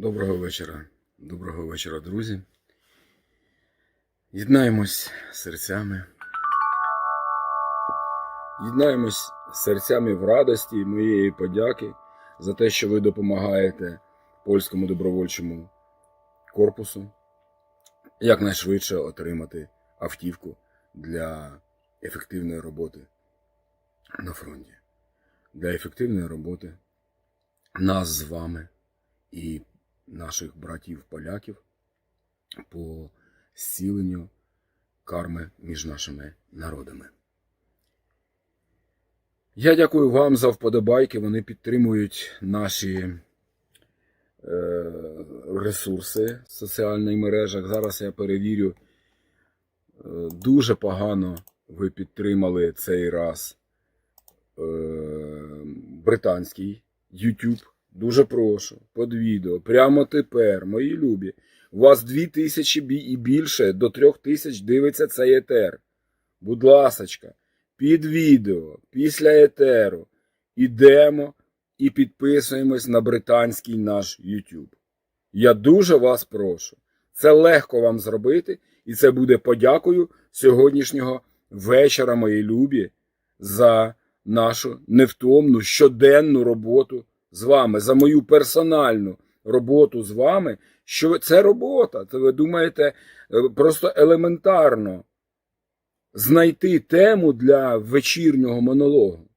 Доброго вечора. Доброго вечора, друзі. Єднаємось серцями. Єднаємось серцями в радості моєї подяки за те, що ви допомагаєте польському добровольчому корпусу якнайшвидше отримати автівку для ефективної роботи на фронті. Для ефективної роботи нас з вами і наших братів-поляків по зціленню карми між нашими народами. Я дякую вам за вподобайки. Вони підтримують наші е, ресурси в соціальних мережах. Зараз я перевірю. Е, Дуже погано ви підтримали цей раз е, британський YouTube. Дуже прошу, під відео, прямо тепер, мої любі. У вас дві тисячі і більше до трьох тисяч дивиться цей етер. Будь ласочка, під відео, після етеру, ідемо і підписуємось на британський наш YouTube. Я дуже вас прошу. Це легко вам зробити, і це буде подякою сьогоднішнього вечора, мої любі, за нашу невтомну щоденну роботу з вами, за мою персональну роботу з вами. Що це робота? Це ви думаєте е, просто елементарно знайти тему для вечірнього монологу.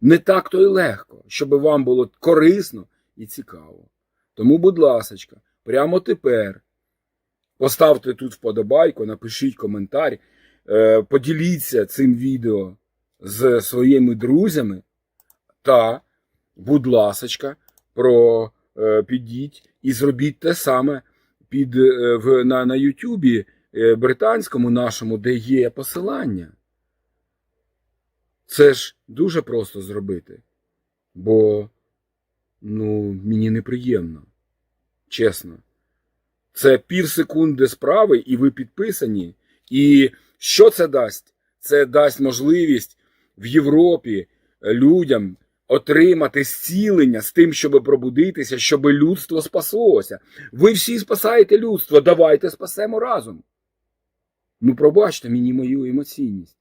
Не так то й легко, щоб вам було корисно і цікаво. Тому, будь ласочка, прямо тепер поставте тут вподобайку, напишіть коментар, е, поділіться цим відео з своїми друзями та, будь ласочка, про е, підіть і зробіть те саме під, е, в, на, на Ютубі е, британському нашому, де є посилання. Це ж дуже просто зробити. Бо, ну, мені неприємно. Чесно. Це пів секунди справи, і ви підписані. І що це дасть? Це дасть можливість в Європі людям отримати зцілення з тим, щоб пробудитися, щоб людство спаслося. Ви всі спасаєте людство, давайте спасемо разом. Ну, пробачте мені мою емоційність.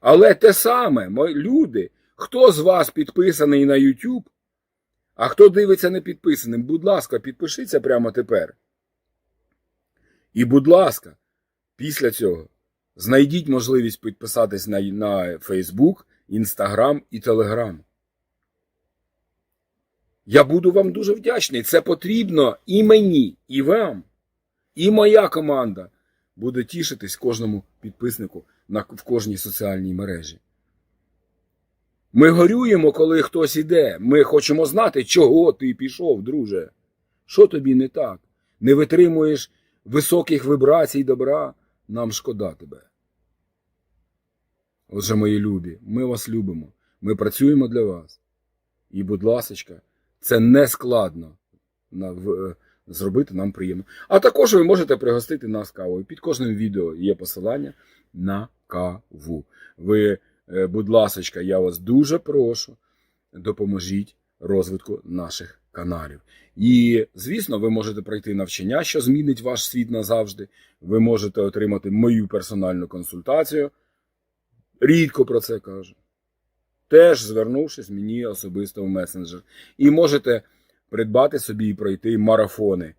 Але те саме, люди, хто з вас підписаний на YouTube, а хто дивиться не підписаним, будь ласка, підпишіться прямо тепер. І, будь ласка, після цього знайдіть можливість підписатись на, на Facebook, Instagram і Telegram. Я буду вам дуже вдячний. Це потрібно і мені, і вам, і моя команда буде тішитись кожному підписнику на, в кожній соціальній мережі. Ми горюємо, коли хтось іде. Ми хочемо знати, чого ти пішов, друже. Що тобі не так? Не витримуєш високих вибрацій добра, нам шкода тебе. Отже, мої любі, ми вас любимо. Ми працюємо для вас. І, будь ласочка, це не складно е, зробити нам приємно. А також ви можете пригостити нас кавою. Під кожним відео є посилання на каву. Ви, е, будь ласочка, я вас дуже прошу, допоможіть розвитку наших каналів. І, звісно, ви можете пройти навчання, що змінить ваш світ назавжди. Ви можете отримати мою персональну консультацію. Рідко про це кажу. Теж звернувшись мені особисто в месенджер. І можете придбати собі і пройти марафони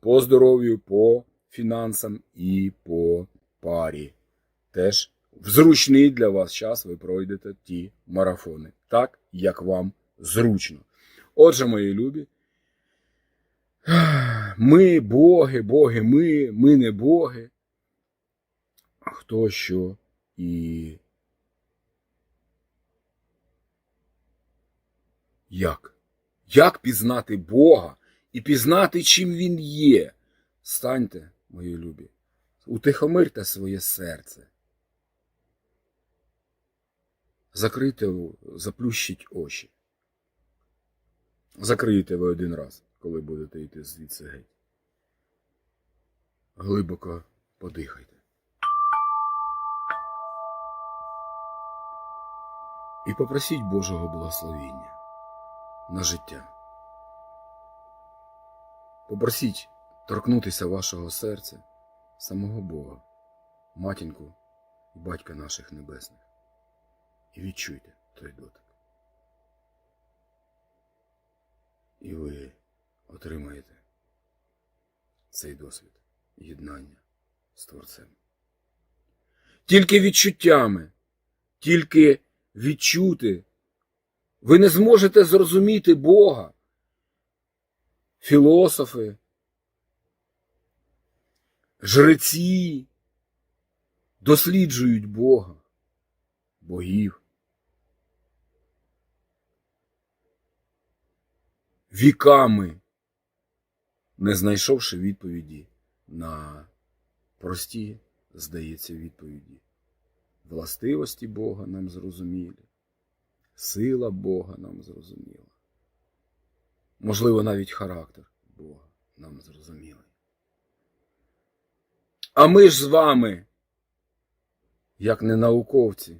по здоров'ю, по фінансам і по парі. Теж в зручний для вас час ви пройдете ті марафони, так як вам зручно. Отже, мої любі, ми боги, боги, ми, ми не боги. Хто що і як? Як пізнати Бога і пізнати, чим Він є? Станьте, мої любі, утихомирте своє серце. Закрийте, заплющіть очі. Закрийте ви один раз, коли будете йти звідси геть. Глибоко подихайте. І попросіть Божого благословіння на життя. Попросіть торкнутися вашого серця самого Бога, матінку і батька наших небесних. І відчуйте той дотик. І ви отримаєте цей досвід єднання з Творцем. Тільки відчуттями, тільки відчути. Ви не зможете зрозуміти Бога. Філософи, жреці досліджують Бога, богів. Віками, не знайшовши відповіді на прості, здається, відповіді. Властивості Бога нам зрозумілі, сила Бога нам зрозуміла. Можливо, навіть характер Бога нам зрозумілий. А ми ж з вами, як не науковці,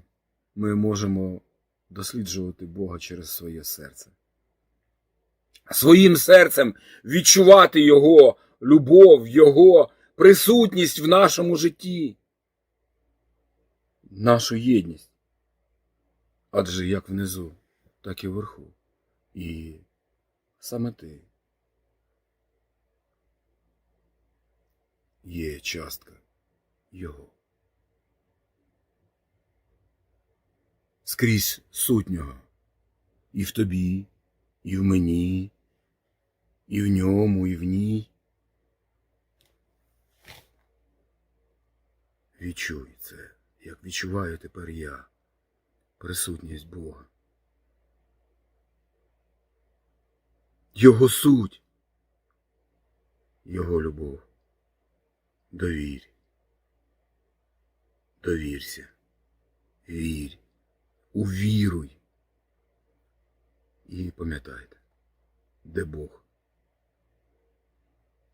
ми можемо досліджувати Бога через своє серце. Своїм серцем відчувати Його любов, Його присутність в нашому житті, нашу єдність. Адже як внизу, так і вверху. І саме ти є частка Його. Скрізь сутнього. І в тобі, і в мені, і в ньому, і в ній. Відчуй це, як відчуваю тепер я, присутність Бога. Його суть, Його любов. Довірь. Довірся. Вірь. Увіруй. І пам'ятайте, де Бог,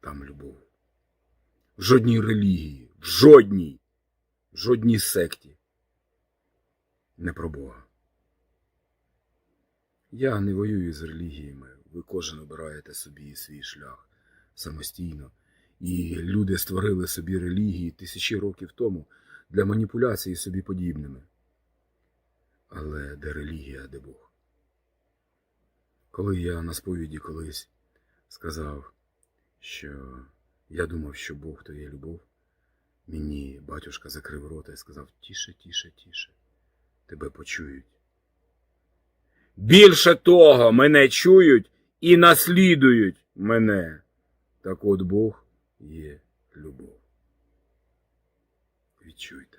там любов. В жодній релігії, в жодній, в жодній секті. Не про Бога. Я не воюю з релігіями. Ви кожен обираєте собі свій шлях самостійно. І люди створили собі релігії тисячі років тому для маніпуляції собі подібними. Але де релігія, де Бог? Коли я на сповіді колись сказав, що я думав, що Бог то є любов, мені батюшка закрив рота і сказав: тіше, тіше, тіше, тебе почують. Більше того, мене чують і наслідують мене. Так от Бог є любов. Відчуйте.